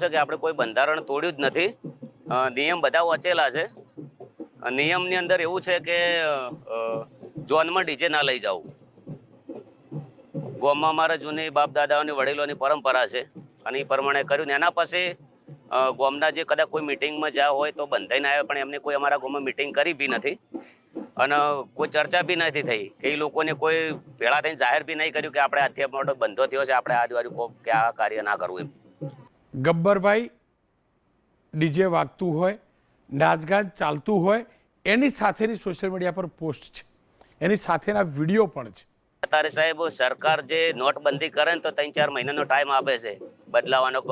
છે કે આપણે કોઈ બંધારણ તોડ્યું જ નથી. નિયમ બધા વચેલા છે. નિયમની અંદર એવું છે કે જોનમાં ડીજે ના લઈ જવું ગામમાં મારા જૂની બાપ દાદાઓની વડીલોની પરંપરા છે. અને એ પ્રમાણે કર્યું ને એના પછી ગોમના જે કદાચ કોઈ મિટિંગમાં જ્યાં હોય તો બંધાઈને આવ્યા પણ એમને કોઈ અમારા ગામમાં મિટિંગ કરી બી નથી. અને કોઈ ચર્ચા બી નથી થઈ કે એ લોકોને કોઈ ભેળા થઈને જાહેર બી નહીં કર્યું કે આપણે આથી મોટો બંધો થયો છે, આપણે આજુબાજુ કે આ કાર્ય ના કરવું એમ. ગબ્બરભાઈ ડીજે વાગતું હોય, નાચગાન ચાલતું હોય, એની સાથેની સોશિયલ મીડિયા પર પોસ્ટ છે. એની સાથેના વીડિયો પણ છે. અત્યારે સાહેબ, સરકાર જે નોટબંધી કરે ને તો ત્રણ ચાર મહિનાનો ટાઈમ આપે છે. બદલાવાનો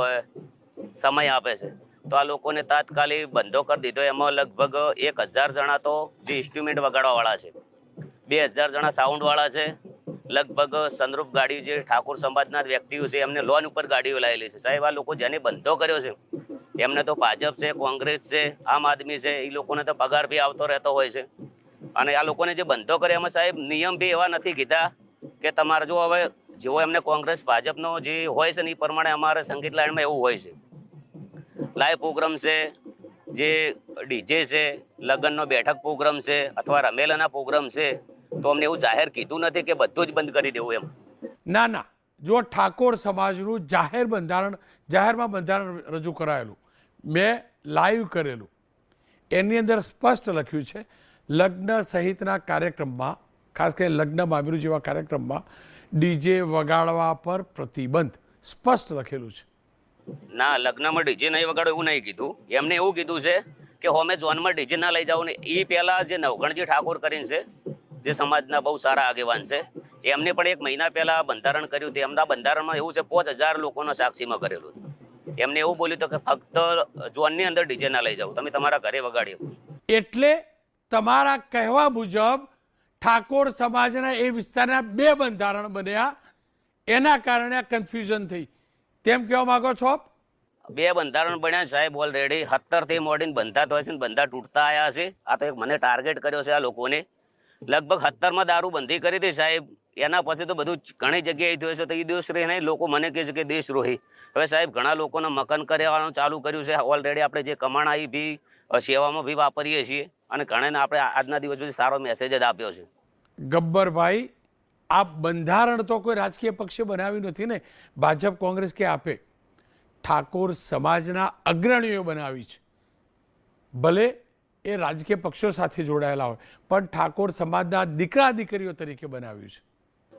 સમય આપે છે. તો આ લોકોને તાત્કાલિક બંધો કરી દીધો. એમાં લગભગ એક હજાર જણા તો જે ઇન્સ્ટ્રુમેન્ટ વગાડવાવાળા છે. બે હજાર જણા સાઉન્ડવાળા છે. લગભગ સંદરૂપ ગાડીઓ જે ઠાકોર સમાજના વ્યક્તિઓ છે, એમને લોન ઉપર ગાડીઓ લાવેલી છે. સાહેબ, આ લોકો જેને બંધો કર્યો છે, એમને તો ભાજપ છે, કોંગ્રેસ છે, આમ આદમી છે એ લોકોને તો પગાર બી આવતો રહેતો હોય છે. અને આ લોકોને જે બંધો કર્યો એમાં સાહેબ, નિયમ બી એવા નથી કીધા કે તમારે જો હવે જેવો એમને કોંગ્રેસ ભાજપનો જે હોય છે ને એ પ્રમાણે અમારે સંગીત લાઈનમાં એવું હોય છે. લાઈવ પ્રોગ્રામ છે, જે ડીજે છે, લગ્નનો બેઠક પ્રોગ્રામ છે, અથવા રમેલાના પ્રોગ્રામ છે તો અમને એવું જાહેર કીધું નથી કે બધું જ બંધ કરી દેવું એમ. ના ના. જો ઠાકોર સમાજનું જાહેર બંધારણ જાહેરમાં બંધારણ રજૂ કરાયેલું મેં લાઈવ કરેલું એની અંદર સ્પષ્ટ લખ્યું છે લગ્ન સહિતના કાર્યક્રમમાં ખાસ કરીને લગ્ન મામેરું જેવા કાર્યક્રમમાં ડીજે વગાડવા પર પ્રતિબંધ સ્પષ્ટ લખેલું છે. ના લગ્નમાં ડીજે નહીં વગાડો એવું નહીં કીધું. એમને એવું કીધું છે કે હોમે ઝોનમાં ડીજે ના લઈ જાઓ ને. એ પહેલાં જે નવગણજી ઠાકોર કરીને છે જે સમાજના બહુ સારા આગેવાન છે એમને પણ એક મહિના પહેલા બંધારણ કર્યું હતું. એમના બંધારણમાં એવું છે પાંચ હજાર લોકોનો સાક્ષીમાં કરેલું હતું. એમને એવું બોલ્યું હતું કે ફક્ત જોનની અંદર ડીજે ના લઈ જાઓ તમે તમારા ઘરે વગાડી શકો એટલે તમારા કહેવા મુજબ ઠાકોર સમાજના એ વિસ્તારના બે બંધારણ બન્યા એના કારણે કન્ફ્યુઝન થઈ. તેમ કહેવા માંગો છો બે બંધારણ બન્યા સાહેબ ઓલરેડી સત્તરથી મોડીને બંધાતો હોય છે ને બંધા તૂટતા આવ્યા છે. આ તો એક મને ટાર્ગેટ કર્યો છે આ લોકોને. લગભગ સત્તરમાં દારૂ બંધી કરી હતી સાહેબ. એના પછી તો બધું ઘણી જગ્યાએ થયું છે. તો એ દેશદ્રોહી નહીં લોકો મને કહે છે કે દેશદ્રોહી હવે સાહેબ, ઘણા લોકોને મકાન કરવાનું ચાલુ કર્યું છે. ઓલરેડી આપણે જે કમાણા એ બી સેવામાં બી વાપરીએ છીએ. અને ઘણાને આપણે આજના દિવસ સુધી સારો મેસેજ જ આપ્યો છે. ગબ્બરભાઈ આ બંધારણ તો કોઈ રાજકીય પક્ષે બનાવ્યું નથી ને. ભાજપ કોંગ્રેસ કે આપે? ઠાકોર સમાજના અગ્રણીઓ બનાવી છે. ભલે એ રાજકીય પક્ષો સાથે જોડાયેલા હોય. પણ ઠાકોર સમાજના દીકરા દીકરીઓ તરીકે બનાવ્યું છે.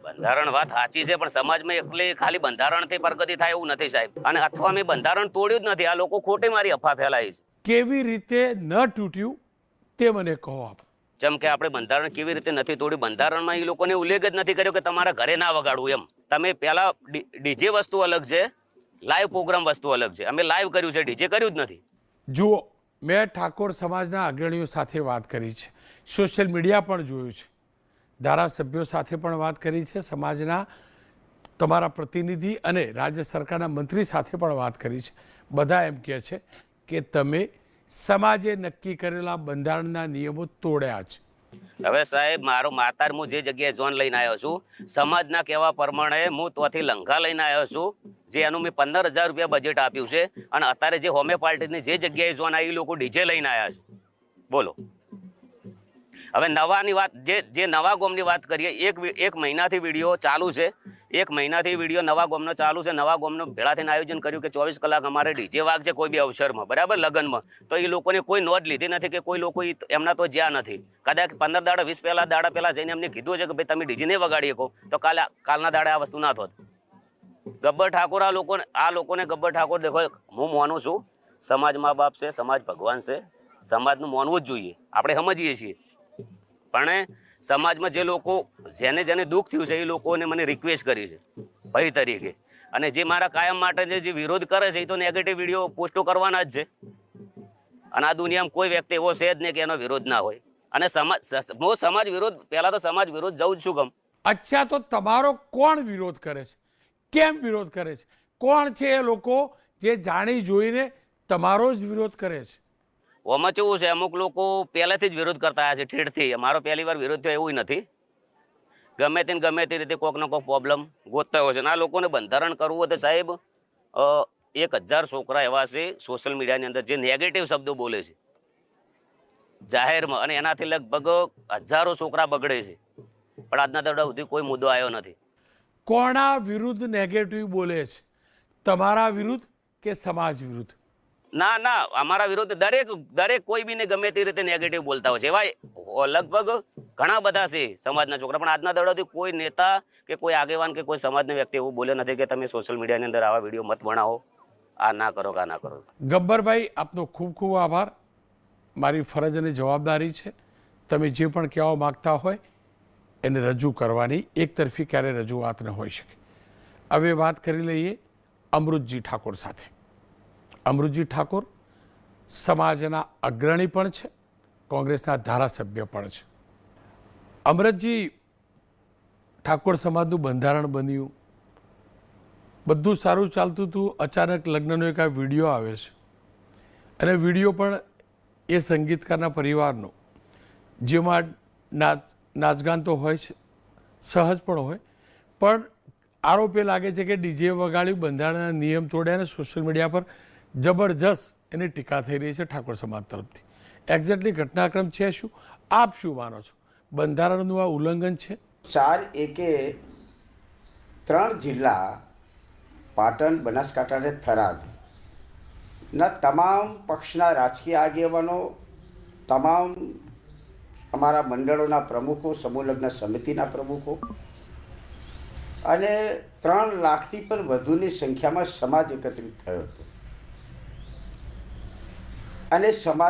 બંધારણ વાત સાચી છે પણ સમાજમાં એકલે ખાલી બંધારણથી પ્રગતિ થાય એવું નથી સાહેબ. અને અથવા મેં બંધારણ તોડ્યું જ નથી આ લોકો ખોટી મારી અફવા ફેલાવી છે. કેવી રીતે ન તૂટ્યું તે મને કહો આપ. જેમ કે આપણે બંધારણ કેવી રીતે નથી તોડ્યું બંધારણમાં એ લોકોને ઉલ્લેખ જ નથી કર્યો કે તમારા ઘરે ના વગાડવું એમ. તમે પહેલાં ડીજે વસ્તુ અલગ છે લાઈવ પ્રોગ્રામ વસ્તુ અલગ છે. અમે લાઈવ કર્યું છે ડીજે કર્યું જ નથી. જુઓ મેં ઠાકોર સમાજના અગ્રણીઓ સાથે વાત કરી છે. સોશિયલ મીડિયા પણ જોયું છે. ધારાસભ્યો સાથે પણ વાત કરી છે. સમાજના તમારા પ્રતિનિધિ અને રાજ્ય સરકારના મંત્રી સાથે પણ વાત કરી છે. બધા એમ કહે છે કે તમે સમાજે નક્કી કરેલા બંધારણના નિયમો તોડ્યા છે. હવે સાહેબ, મારો માતાર, હું જે જગ્યાએ ઝોન લઈને આવ્યો છું, સમાજના કહેવા પ્રમાણે હું ત્યાંથી લંઘા લઈને આવ્યો છું જે એનું મેં પંદર હજાર રૂપિયા બજેટ આપ્યું છે અને અત્યારે જે હોમે પાર્ટીની જે જગ્યાએ આવી એ લોકો ડીજે લઈને આવ્યા છે. બોલો. હવે નવાની વાત, જે જે નવા ગોમની વાત કરીએ, એક એક મહિનાથી વીડિયો ચાલુ છે. એક મહિનાથી વીડિયો નવા ગોમનો ચાલુ છે. નવા ગોમનો ભેળા આયોજન કર્યું કે ચોવીસ કલાક અમારે ડીજે વાગશે કોઈ બી અવસરમાં. બરાબર? લગ્નમાં. તો એ લોકોને કોઈ નોંધ લીધી નથી કે કોઈ લોકો એમના તો જ્યાં નથી. કદાચ પંદર દાડા, વીસ પહેલા, દાડા પહેલા જઈને એમને કીધું છે કે ભાઈ, તમે ડીજે નહીં વગાડી શકો. તો કાલે, કાલના દાડે આ વસ્તુ ના થોત. ગબ્બર ઠાકોર આ લોકોને આ લોકોને ગબ્બર ઠાકોર દેખો, હું માનું છું. સમાજ મા બાપ છે, સમાજ ભગવાન છે. સમાજનું માનવું જ જોઈએ. આપણે સમજીએ છીએ. પણ સમાજમાં જે લોકો જેને જેને દુઃખ થયું છે, એ લોકોને મને રિક્વેસ્ટ કરી છે ભાઈ તરીકે. અને જે મારા કાયમ માટે જે વિરોધ કરે છે, એ તો નેગેટિવ વીડિયો પોસ્ટો કરવાના જ છે. અને આ દુનિયામાં કોઈ વ્યક્તિ એવો છે જ નહીં કે એનો વિરોધ ના હોય. અને સમાજ હું સમાજ વિરોધ પહેલાં તો સમાજ વિરોધ જવું જ છું ગમ. અચ્છા, તો તમારો કોણ વિરોધ કરે છે? કેમ વિરોધ કરે છે? કોણ છે એ લોકો જે જાણી જોઈને તમારો જ વિરોધ કરે છે? આમાં કેવું છે, અમુક લોકો પહેલેથી જ વિરોધ કરતા આવ્યા છે ઠેઠથી. મારો પહેલી વાર વિરોધ થયો એવું નથી. ગમે તેને ગમે તે રીતે કોઈક ને કોઈક પ્રોબ્લેમ ગોતતા હોય છે. આ લોકોને બંધારણ કરવું હોય તો સાહેબ એક હજાર છોકરા એવા છે સોશિયલ મીડિયાની અંદર જે નેગેટિવ શબ્દો બોલે છે. જાહેરમાં. અને એનાથી લગભગ હજારો છોકરા બગડે છે. પણ આજના દાડા સુધી કોઈ મુદ્દો આવ્યો નથી. કોના વિરુદ્ધ નેગેટિવ બોલે છે? તમારા વિરુદ્ધ કે સમાજ વિરુદ્ધ? ના ના અમારા વિરુદ્ધ દરેક દરેક કોઈ બીને ગમે તે રીતે નેગેટિવ બોલતા હોય છે. એવા લગભગ ઘણા બધા છે સમાજના છોકરા પણ આજના દડોથી કોઈ નેતા કે કોઈ આગેવાન કે કોઈ સમાજનો વ્યક્તિ એવું બોલ્યો નથી કે તમે સોશિયલ મીડિયાની અંદર આવા વીડિયો મત બનાવો. આ ના કરો કે આ ના કરો. ગબ્બરભાઈ આપનો ખૂબ ખૂબ આભાર. મારી ફરજ અને જવાબદારી છે. તમે જે પણ કહેવા માગતા હોય એને રજૂ કરવાની એક તરફી ક્યારે રજૂઆત ન હોઈ શકે. હવે વાત કરી લઈએ અમૃતજી ઠાકોર સાથે. અમૃતજી ઠાકોર સમાજના અગ્રણી પણ છે, કોંગ્રેસના ધારાસભ્ય પણ છે. અમૃતજી ઠાકોર સમાજનું બંધારણ બન્યું. બધું સારું ચાલતું હતું, અચાનક લગ્નનો એક આ વીડિયો આવે છે. અને વીડિયો પણ એ સંગીતકારના પરિવારનો, જેમાં નાચ નાચગાન તો હોય છે સહજ પણ હોય. પણ આરોપ એ લાગે છે કે ડીજે વગાડ્યું, બંધારણના નિયમ તોડ્યા અને સોશિયલ મીડિયા પર જબરજસ્ત એની ટીકા થઈ રહી છે ઠાકોર સમાજ તરફથી. એક્ઝેક્ટલી ઘટનાક્રમ છે શું? આપ શું માનો છો? બંધારણનું આ ઉલ્લંઘન છે? ચાર એકે ત્રણ જિલ્લા, પાટણ બનાસકાંઠા અને થરાદ. ના તમામ પક્ષના રાજકીય આગેવાનો, તમામ અમારા મંડળોના પ્રમુખો સમૂહલગ્ન સમિતિના પ્રમુખો. અને ત્રણ લાખથી પણ વધુની સંખ્યામાં સમાજ એકત્રિત થયો હતો. અને સમાજ